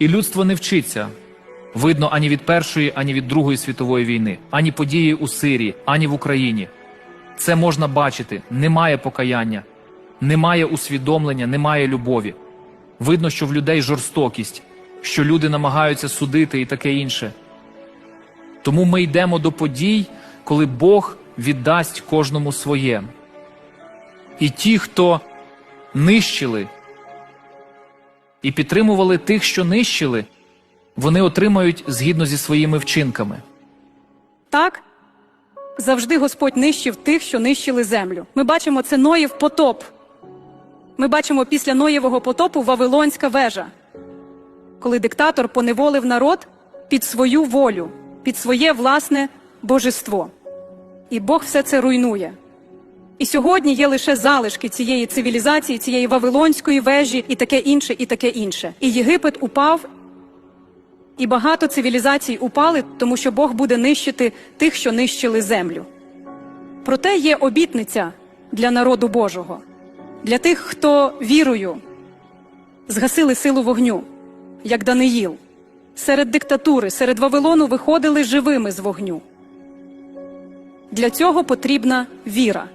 І людство не вчиться. Видно ані від Першої, ані від Другої світової війни, ані події у Сирії, ані в Україні. Це можна бачити. Немає покаяння, немає усвідомлення, немає любові. Видно, що в людей жорстокість, що люди намагаються судити і таке інше. Тому ми йдемо до подій, коли Бог віддасть кожному своє. І ті, хто нищили і підтримували тих, що нищили, вони отримають згідно зі своїми вчинками. Так? Завжди Господь нищив тих, що нищили землю. Ми бачимо це Ноїв потоп. Ми бачимо після Ноєвого потопу Вавилонська вежа, коли диктатор поневолив народ під свою волю, під своє власне божество. І Бог все це руйнує. І сьогодні є лише залишки цієї цивілізації, цієї Вавилонської вежі, і таке інше, і таке інше. І Єгипет упав, і багато цивілізацій упали, тому що Бог буде нищити тих, що нищили землю. Проте є обітниця для народу Божого, для тих, хто вірою згасили силу вогню, як Даниїл. Серед диктатури, серед Вавилону виходили живими з вогню. Для цього потрібна віра.